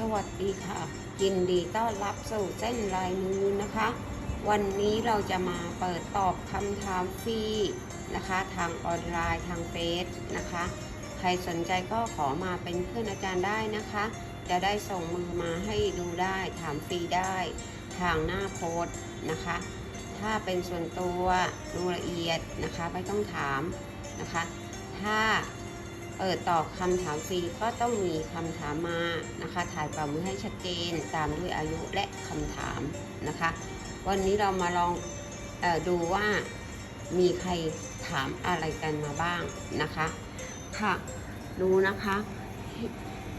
สวัสดีค่ะ ยินดีต้อนรับสู่เส้นลายมือนะคะ วันนี้เราจะมาเปิดตอบคำถามฟรีนะคะ ทางออนไลน์ทางเฟซนะคะ ใครสนใจก็ขอมาเป็นเพื่อนอาจารย์ได้นะคะ จะได้ส่งมือมาให้ดูได้ถามฟรีได้ทางหน้าโพสนะคะ ถ้าเป็นส่วนตัวดูละเอียดนะคะ ไม่ต้องถามนะคะ ถ้า เปิดตอบคำถามฟรีก็ต้องมีคำถามมานะคะ ถ่ายเป่ามือให้ชัดเจนตามด้วยอายุและคำถามนะคะ วันนี้เรามาลองออดูว่ามีใครถามอะไรกันมาบ้างนะคะ ค่ะ ดูนะคะ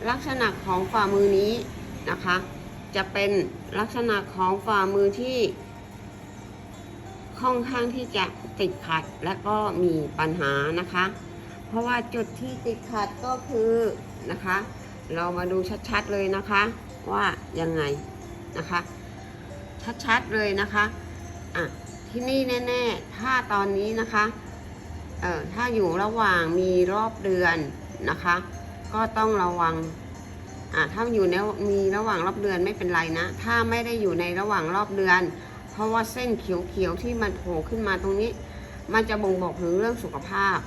ลักษณะของฝ่ามือนี้นะคะ จะเป็นลักษณะของฝ่ามือที่ค่อนข้างที่จะติดขัดและก็มีปัญหานะคะ เพราะว่าจุดที่ติดขัดก็คือนะคะ เรามาดูชัดๆเลยนะคะ ว่ายังไงนะคะ ชัดๆเลยนะคะอะที่นี่แน่ๆ ถ้าตอนนี้นะคะเอ่อถ้าอยู่ระหว่างมีรอบเดือนนะคะ ก็ต้องระวังอะถ้าอยู่ในมีระหว่างรอบเดือนไม่เป็นไรนะ ถ้าไม่ได้อยู่ในระหว่างรอบเดือน เพราะว่าเส้นเขียวๆที่มันโผล่ขึ้นมาตรงนี้ มันจะบ่งบอกถึงเรื่องสุขภาพ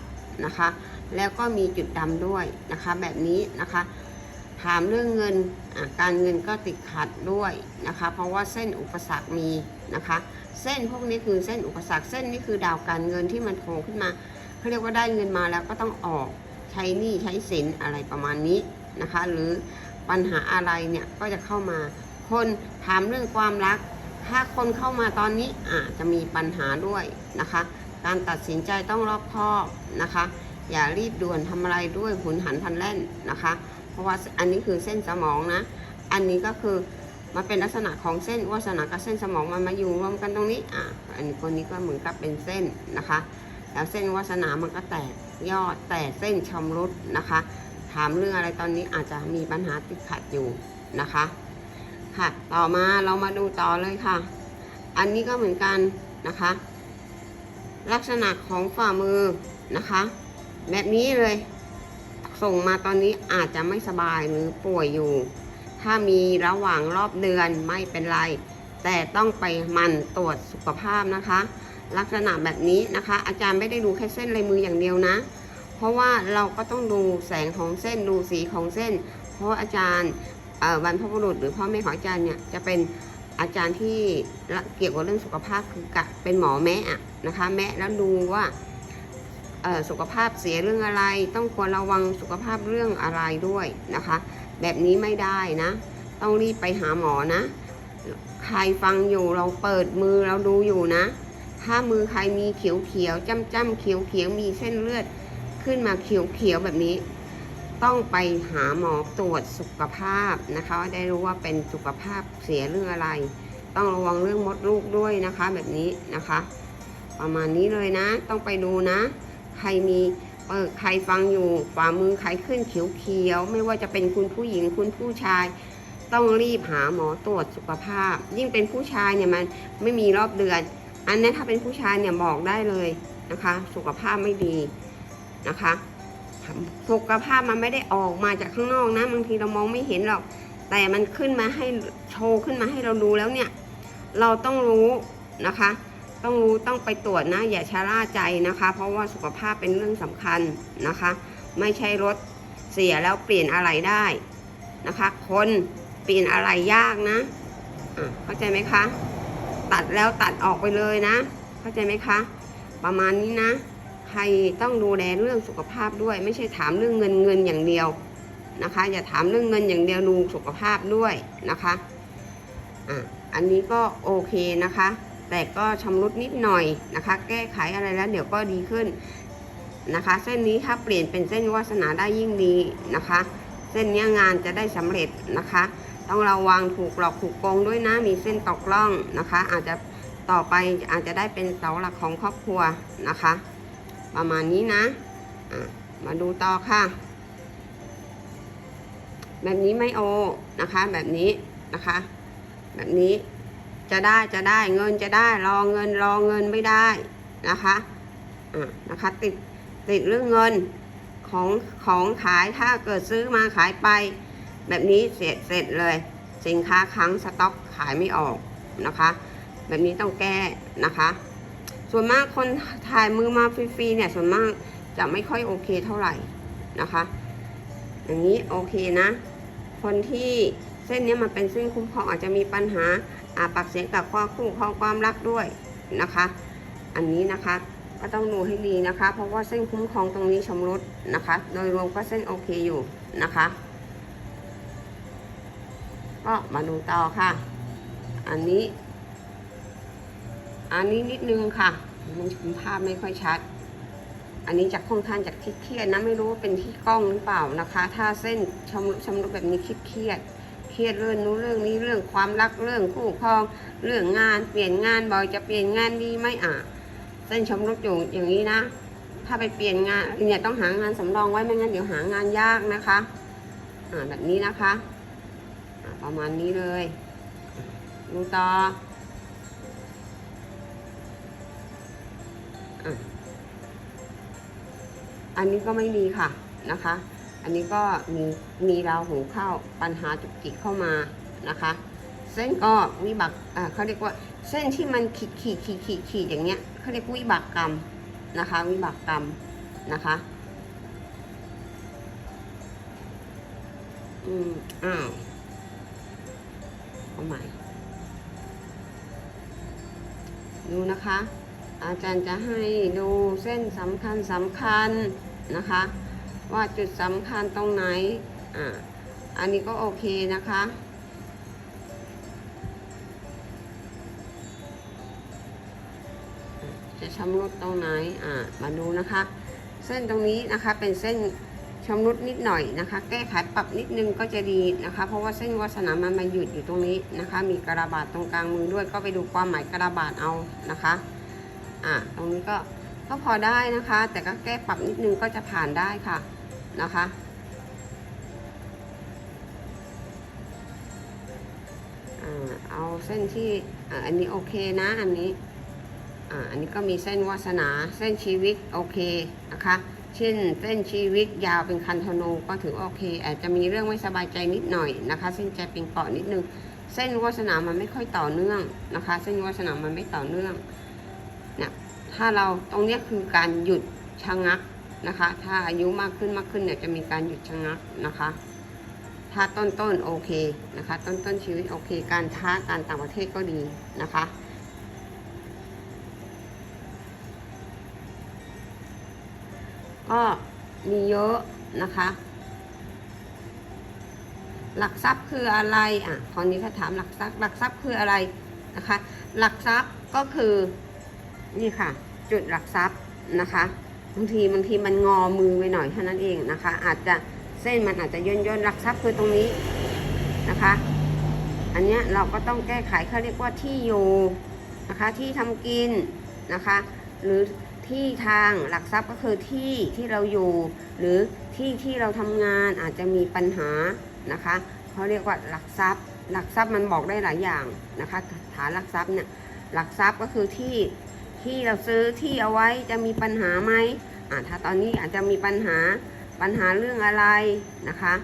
นะคะ แล้วก็มีจุดดำด้วยนะคะ แบบนี้นะคะ ถามเรื่องเงินการเงินก็ติดขัดด้วยนะคะ เพราะว่าเส้นอุปสรรคมีนะคะ เส้นพวกนี้คือเส้นอุปสรรคเส้นนี้คือดาวการเงินที่มันโผล่ขึ้นมาเขาเรียกว่าได้เงินมาแล้วก็ต้องออกใช้หนี้ใช้สินอะไรประมาณนี้นะคะ หรือปัญหาอะไรเนี่ยก็จะเข้ามา คนถามเรื่องความรัก ถ้าคนเข้ามาตอนนี้อาจจะมีปัญหาด้วยนะคะ การตัดสินใจต้องรอบคอบนะคะ อย่ารีบด่วนทำอะไรด้วยหุนหันพันแล่นนะคะ เพราะว่าอันนี้คือเส้นสมองนะ อันนี้ก็คือมาเป็นลักษณะของเส้นวาสนากับเส้นสมองมันมาอยู่รวมกันตรงนี้อะอันนี้คนนี้ก็เหมือนกับเป็นเส้นนะคะ แล้วเส้นวาสนามันก็แตกยอดแต่เส้นชำรุดนะคะ ถามเรื่องอะไรตอนนี้อาจจะมีปัญหาติดขัดอยู่นะคะค่ะต่อมาเรามาดูต่อเลยค่ะ อันนี้ก็เหมือนกันนะคะ ลักษณะของฝ่ามือนะคะ แบบนี้เลย ส่งมาตอนนี้อาจจะไม่สบายหรือป่วยอยู่ ถ้ามีระหว่างรอบเดือนไม่เป็นไร แต่ต้องไปมันตรวจสุขภาพนะคะ ลักษณะแบบนี้นะคะ อาจารย์ไม่ได้ดูแค่เส้นลายมืออย่างเดียวนะ เพราะว่าเราก็ต้องดูแสงของเส้นดูสีของเส้น เพราะอาจารย์เอ่อบรรพบุรุษหรือพ่อแม่ของอาจารย์เนี่ยจะเป็นอาจารย์ที่เกี่ยวกับเรื่องสุขภาพคือกะเป็นหมอแม่อะนะคะ แม่แล้วดูว่า สุขภาพเสียเรื่องอะไร ต้องควรระวังสุขภาพเรื่องอะไรด้วยนะคะ แบบนี้ไม่ได้นะ ต้องรีบไปหาหมอนะ ใครฟังอยู่เราเปิดมือเราดูอยู่นะ ถ้ามือใครมีเขียวเขียวจ้ำจ้ำเขียวเขียวมีเส้นเลือดขึ้นมาเขียวเขียวแบบนี้ ต้องไปหาหมอตรวจสุขภาพนะคะได้รู้ว่าเป็นสุขภาพเสียเรื่องอะไร ต้องระวังเรื่องมดลูกด้วยนะคะ แบบนี้นะคะ ประมาณนี้เลยนะ ต้องไปดูนะ ใครมีเออใครฟังอยู่ฝ่ามือใครขึ้นเขียวๆไม่ว่าจะเป็นคุณผู้หญิงคุณผู้ชาย ต้องรีบหาหมอตรวจสุขภาพ ยิ่งเป็นผู้ชายเนี่ยมันไม่มีรอบเดือน อันนั้นถ้าเป็นผู้ชายเนี่ยบอกได้เลยนะคะ สุขภาพไม่ดีนะคะสุขภาพมันไม่ได้ออกมาจากข้างนอกนะบางทีเรามองไม่เห็นหรอก แต่มันขึ้นมาให้โชว์ขึ้นมาให้เราดูแล้วเนี่ย เราต้องรู้นะคะ ต้องรู้ต้องไปตรวจนะ อย่าชะล่าใจนะคะ เพราะว่าสุขภาพเป็นเรื่องสำคัญนะคะ ไม่ใช่รถเสียแล้วเปลี่ยนอะไรได้นะคะ คนเปลี่ยนอะไรยากนะะเข้าใจไหมคะ ตัดแล้วตัดออกไปเลยนะ เข้าใจไหมคะ ประมาณนี้นะ ใครต้องดูแลเรื่องสุขภาพด้วย ไม่ใช่ถามเรื่องเงินเงินอย่างเดียวนะคะ อย่าถามเรื่องเงินอย่างเดียวดูสุขภาพด้วยนะคะอะอันนี้ก็โอเคนะคะ แต่ก็ชำรุดนิดหน่อยนะคะ แก้ไขอะไรแล้วเดี๋ยวก็ดีขึ้นนะคะ เส้นนี้ถ้าเปลี่ยนเป็นเส้นวาสนาได้ยิ่งดีนะคะ เส้นนี้งานจะได้สำเร็จนะคะ ต้องระวังถูกหลอกถูกโกงด้วยนะมีเส้นตกล่องนะคะ อาจจะต่อไปอาจจะได้เป็นเสาหลักของครอบครัวนะคะ ประมาณนี้นะะมาดูต่อค่ะ แบบนี้ไม่โอนะคะ แบบนี้นะคะ แบบนี้ จะได้จะได้เงินจะได้รอเงินรอเงินไม่ได้นะคะอะนะคะติดติดเรื่องเงินของของขายถ้าเกิดซื้อมาขายไป แบบนี้เสร็จเสร็จเลย สินค้าค้างสต็อกขายไม่ออกนะคะ แบบนี้ต้องแก้นะคะ ส่วนมากคนถ่ายมือมาฟรีๆเนี่ยส่วนมากจะไม่ค่อยโอเคเท่าไหร่นะคะ อย่างนี้โอเคนะ คนที่เส้นนี้มันเป็นเส้นคุ้มครองอาจจะมีปัญหา ปากเสียงกับความคู่ครองความรักด้วยนะคะ อันนี้นะคะก็ต้องดูให้ดีนะคะ เพราะว่าเส้นคุ้มครองตรงนี้ชำรุดนะคะ โดยรวมก็เส้นโอเคอยู่นะคะ ก็มาดูต่อค่ะ อันนี้ อันนี้นิดนึงค่ะ มันภาพไม่ค่อยชัด อันนี้จะค่อนข้างจากที่เครียดนะไม่รู้ว่าเป็นที่กล้องหรือเปล่านะคะ ถ้าเส้นชำรุดชำรุดแบบนี้คิดเครียด รียดเรื่องนู้นเรื่องนี้เรื่องความรักเรื่องคู่ครอง เรื่องงานเปลี่ยนงานบ่อยจะเปลี่ยนงานดีไหมอะเส้นชำรุดอยู่อย่างนี้นะ ถ้าไปเปลี่ยนงานเนี่ยต้องหางานสำรองไว้ไม่งั้นเดี๋ยวหางานยากนะคะอ่าแบบนี้นะคะประมาณนี้เลยดูต่ออะอันนี้ก็ไม่ดีค่ะนะคะ อันนี้ก็มีมีราวหูเข้าปัญหาจุกจิกเข้ามานะคะ เส้นก็วิบักอ่าเขาเรียกว่าเส้นที่มันขีดขีดขีดขีดขีดอย่างเงี้ยเขาเรียกวิบากกรรมนะคะ วิบากกรรมนะคะอืมอ้าวเอาใหม่ดูนะคะ อาจารย์จะให้ดูเส้นสำคัญสำคัญนะคะ ว่าจุดสำคัญตรงไหน อ่า อันนี้ก็โอเคนะคะ จะชำรุดตรงไหน อ่า มาดูนะคะ เส้นตรงนี้นะคะเป็นเส้นชำรุดนิดหน่อยนะคะ แก้ไขปรับนิดนึงก็จะดีนะคะ เพราะว่าเส้นวาสนามันมาหยุดอยู่ตรงนี้นะคะ มีกระบาดตรงกลางมือด้วย ก็ไปดูความหมายกระบาดเอานะคะ อ่าตรงนี้ก็ก็พอได้นะคะ แต่ก็แก้ปรับนิดนึงก็จะผ่านได้ค่ะ นะคะ เอาเส้นที่อันนี้โอเคนะอันนี้อันนี้ก็มีเส้นวาสนาเส้นชีวิตโอเคนะคะเช่นเส้นชีวิตยาวเป็นคันธนูก็ถือโอเค อาจจะมีเรื่องไม่สบายใจนิดหน่อยนะคะ เส้นใจเป็นเกาะนิดนึง เส้นวาสนามันไม่ค่อยต่อเนื่องนะคะ เส้นวาสนามันไม่ต่อเนื่องนี่ยถ้าเราตรงนี้คือการหยุดชะงัก นะคะ ถ้าอายุมากขึ้นมากขึ้นเนี่ยจะมีการหยุดชะงักนะคะ ถ้าต้นต้นโอเคนะคะ ต้นต้นชีวิตโอเค การท้าการต่างประเทศก็ดีนะคะก็มีเยอะนะคะ หลักทรัพย์คืออะไรอะตอนนี้เขาถามหลักทรัพย์หลักทรัพย์คืออะไรนะคะ หลักทรัพย์ก็คือนี่ค่ะ จุดหลักทรัพย์นะคะ บางทีบางทีมันงอมือไปหน่อยเท่านั้นเองนะคะ อาจจะเส้นมันอาจจะย่นย่นๆหลักทรัพย์คือตรงนี้นะคะ อันเนี้ยเราก็ต้องแก้ไขเขาเรียกว่าที่อยู่นะคะที่ทำกินนะคะ หรือที่ทางหลักทรัพย์ก็คือที่ที่เราอยู่ หรือที่ที่เราทำงานอาจจะมีปัญหานะคะเขาเรียกว่าหลักทรัพย์ หลักทรัพย์มันบอกได้หลายอย่างนะคะฐานหลักทรัพย์เนี่ยหลักทรัพย์ก็คือที่ที่เราซื้อที่เอาไว้จะมีปัญหาไหม อ่าถ้าตอนนี้อาจจะมีปัญหาปัญหาเรื่องอะไรนะคะ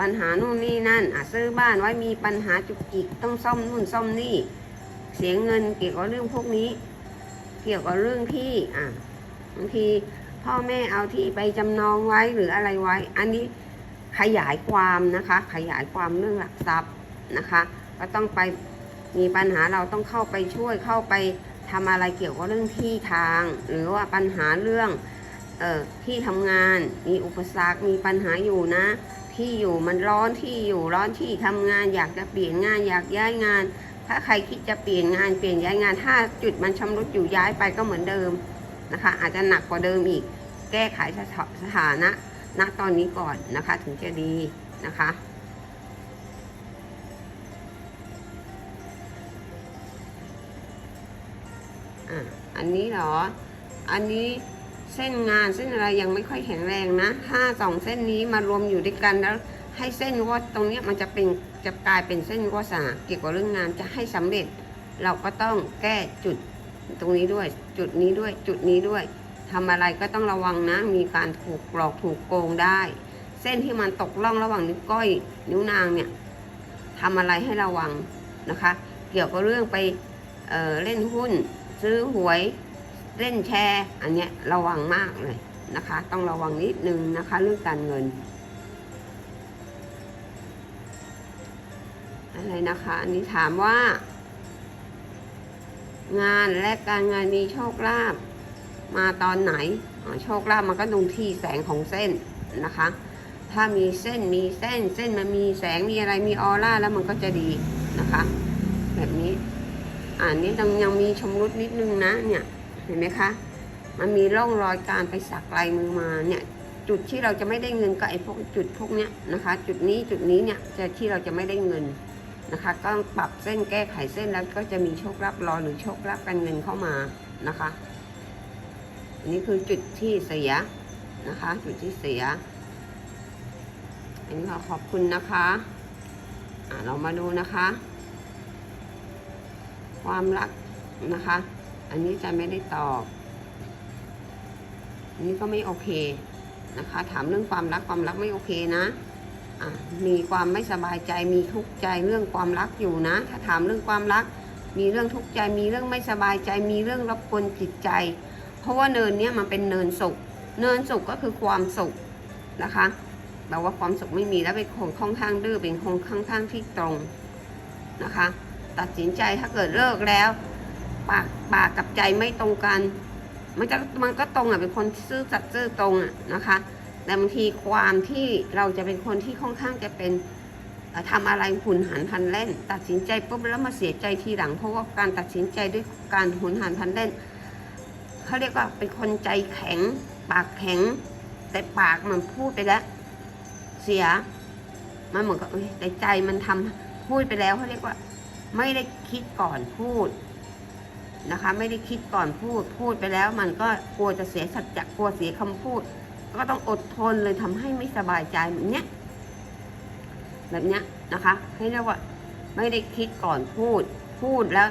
ปัญหาโน่นนี่นั่นอะซื้อบ้านไว้มีปัญหาจุกจิกต้องซ่อมนู่นซ่อมนี่ เสียเงินเกี่ยวกับเรื่องพวกนี้ เกี่ยวกับเรื่องที่อะบางทีพ่อแม่เอาที่ไปจำนองไว้หรืออะไรไว้ อันนี้ขยายความนะคะ ขยายความเรื่องหลักทรัพย์นะคะ ก็ต้องไปมีปัญหาเราต้องเข้าไปช่วยเข้าไปทำอะไรเกี่ยวกับเรื่องที่ทาง หรือว่าปัญหาเรื่อง เออที่ทำงานมีอุปสรรคมีปัญหาอยู่นะ ที่อยู่มันร้อนที่อยู่ร้อนที่ทำงานอยากจะเปลี่ยนงานอยากย้ายงาน ถ้าใครคิดจะเปลี่ยนงานเปลี่ยนย้ายงาน ถ้าจุดมันชำรุดอยู่ย้ายไปก็เหมือนเดิมนะคะ อาจจะหนักกว่าเดิมอีก แก้ไขสถานะณตอนนี้ก่อนนะคะถึงจะดีนะคะอันนี้เหรอ อันนี้ เส้นงานเส้นอะไรยังไม่ค่อยแข็งแรงนะ ถ้าสองเส้นนี้มารวมอยู่ด้วยกันแล้วให้เส้นวอดตรงเนี้ยมันจะเป็นจะกลายเป็นเส้นวาสาเกี่ยวกับเรื่องงานจะให้สำเร็จ เราก็ต้องแก้จุดตรงนี้ด้วย จุดนี้ด้วยจุดนี้ด้วยทำอะไรก็ต้องระวังนะ มีการถูกหลอกถูกโกงได้ เส้นที่มันตกล่องระหว่างนิ้วก้อย นิ้วนางเนี่ยทำอะไรให้ระวังนะคะ เกี่ยวกับเรื่องไปเเล่นหุ้น ซื้อหวย เล่นแชร์ อันเนี้ยระวังมากเลยนะคะ ต้องระวังนิดนึงนะคะเรื่องการเงิน อะไรนะคะ อันนี้ถามว่า งานและการงานมีโชคลาภมาตอนไหนโชคลาภมันก็ดูที่แสงของเส้นนะคะ ถ้ามีเส้นมีเส้นเส้นมันมีแสงมีอะไรมีออร่าแล้วมันก็จะดีนะคะ แบบนี้ อ่านนี้ยังยังมีชำรุดนิดนึงนะเนี่ย ห็นไหมคะมันมีร่องรอยการไปสักลายมือมาเนี่ยจุดที่เราจะไม่ได้เงินก็ไอ้พวกจุดพวกเนี้ยนะคะ จุดนี้จุดนี้เนี่ยจะที่เราจะไม่ได้เงินนะคะ ก็ต้องปรับเส้นแก้ไขเส้นแล้วก็จะมีโชคลาภรอหรือโชคลาภการเงินเข้ามานะคะอันนี้คือจุดที่เสียนะคะ จุดที่เสียอันนี้ขอขอบคุณนะคะะเรามาดูนะคะ ความรักนะคะ อันนี้จะไม่ได้ตอบอันนี้ก็ไม่โอเคนะคะ ถามเรื่องความรักความรักไม่โอเคนะะมีความไม่สบายใจมีทุกข์ใจเรื่องความรักอยู่นะ ถ้าถามเรื่องความรัก มีเรื่องทุกข์ใจ มีเรื่องไม่สบายใจ มีเรื่องรบกวนจิตใจ เพราะว่าเนินเนี้ยมันเป็นเนินสุข เนินสุขก็คือความสุขนะคะแปลว่าความสุขไม่มีแล้วเป็นคนค่อนข้างดื้อเป็นคนค่อนข้างที่ตรงนะคะ ตัดสินใจถ้าเกิดเลิกแล้ว ปากปากกับใจไม่ตรงกัน มันจะมันก็ตรงอะเป็นคนซื่อสัตย์ซื่อตรงอะนะคะ แต่บางทีความที่เราจะเป็นคนที่ค่อนข้างจะเป็นเอ่อทำอะไรหุนหันพลันเล่น ตัดสินใจปุ๊บแล้วมาเสียใจทีหลัง เพราะว่าการตัดสินใจด้วยการหุนหันพลันเล่นเขาเรียกว่าเป็นคนใจแข็ง ปากแข็ง แต่ปากมันพูดไปแล้ว เสีย มันเหมือนกับเอ้ยแต่ใจมันทำพูดไปแล้วเขาเรียกว่า ไม่ได้คิดก่อนพูด นะคะ ไม่ได้คิดก่อนพูดพูดไปแล้ว มันก็กลัวจะเสียสัจจะกลัวเสียคำพูด ก็ต้องอดทนเลยทำให้ไม่สบายใจแบบเนี้ยแบบเนี้ยนะคะ ให้เรียกว่าไม่ได้คิดก่อนพูด พูดแล้ว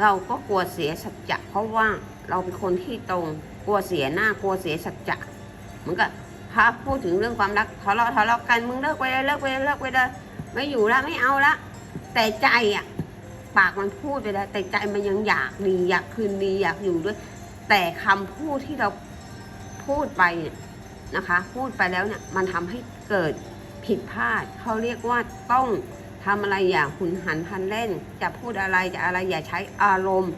เราก็กลัวเสียสัจจะเพราะว่าเราเป็นคนที่ตรงกลัวเสียหน้ากลัวเสียสัจจะเหมือนกับถ้าพูดถึงเรื่องความรักทะเลาะทะเลาะกันมึงเลิกไปเลยเลิกไปเลยเลิกไปเลยไม่อยู่ละไม่เอาละแต่ใจอะ ปากมันพูดไปแล้ว แต่ใจมันยังอยากดีอยากคืนดีอยากอยู่ด้วย แต่คำพูดที่เราพูดไปเนี่ยนะคะ พูดไปแล้วเนี่ยมันทำให้เกิดผิดพลาดเขาเรียกว่าต้องทำอะไรอย่าหุนหันพลันเล่น จะพูดอะไรจะอะไรอย่าใช้อารมณ์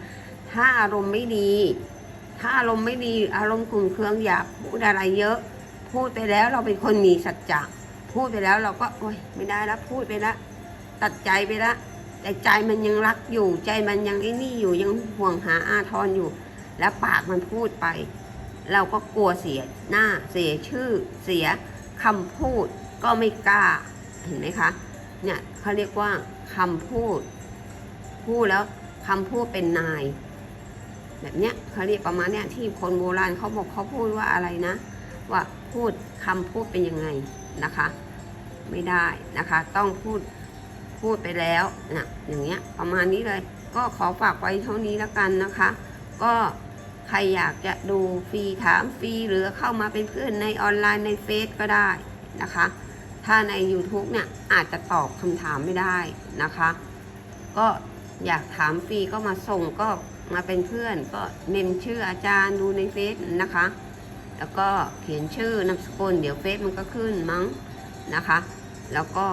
ถ้าอารมณ์ไม่ดี ถ้าอารมณ์ไม่ดีอารมณ์ขุ่นเคืองอย่าพูดอะไรเยอะ พูดไปแล้วเราเป็นคนมีสัจจะพูดไปแล้วเราก็โอ๊ยไม่ได้แล้วพูดไปแล้วตัดใจไปแล้ว แต่ใจมันยังรักอยู่ ใจมันยังไอ้นี่อยู่ยังห่วงหาอาทรอยู่ แล้วปากมันพูดไป เราก็กลัวเสียหน้าเสียชื่อเสียคำพูดก็ไม่กล้าเห็นไหมคะเนี่ยเขาเรียกว่าคำพูด พูดแล้วคำพูดเป็นนาย แบบเนี้ยเขาเรียกประมาณเนี้ยที่คนโบราณเขาบอกเขาพูดว่าอะไรนะ ว่าพูดคำพูดเป็นยังไงนะคะ ไม่ได้นะคะ ต้องพูด พูดไปแล้วนะอย่างเงี้ยประมาณนี้เลย ก็ขอฝากไว้เท่านี้แล้วกันนะคะ ก็ใครอยากจะดูฟรีถามฟรีหรือเข้ามาเป็นเพื่อนในออนไลน์ในเฟซก็ได้นะคะ ถ้าใน YouTube เนี่ยอาจจะตอบคำถามไม่ได้นะคะ ก็อยากถามฟรีก็มาส่งก็มาเป็นเพื่อนก็เมมชื่ออาจารย์ดูในเฟซนะคะ แล้วก็เขียนชื่อนามสกุลเดี๋ยวเฟซมันก็ขึ้นมั้งนะคะ แล้วก็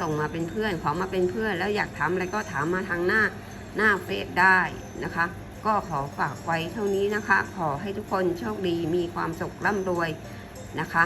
ส่งมาเป็นเพื่อนขอมาเป็นเพื่อน แล้วอยากถามอะไรก็ถามมาทางหน้าหน้าเฟซได้นะคะ ก็ขอฝากไว้เท่านี้นะคะ ขอให้ทุกคนโชคดีมีความสุขร่ำรวยนะคะ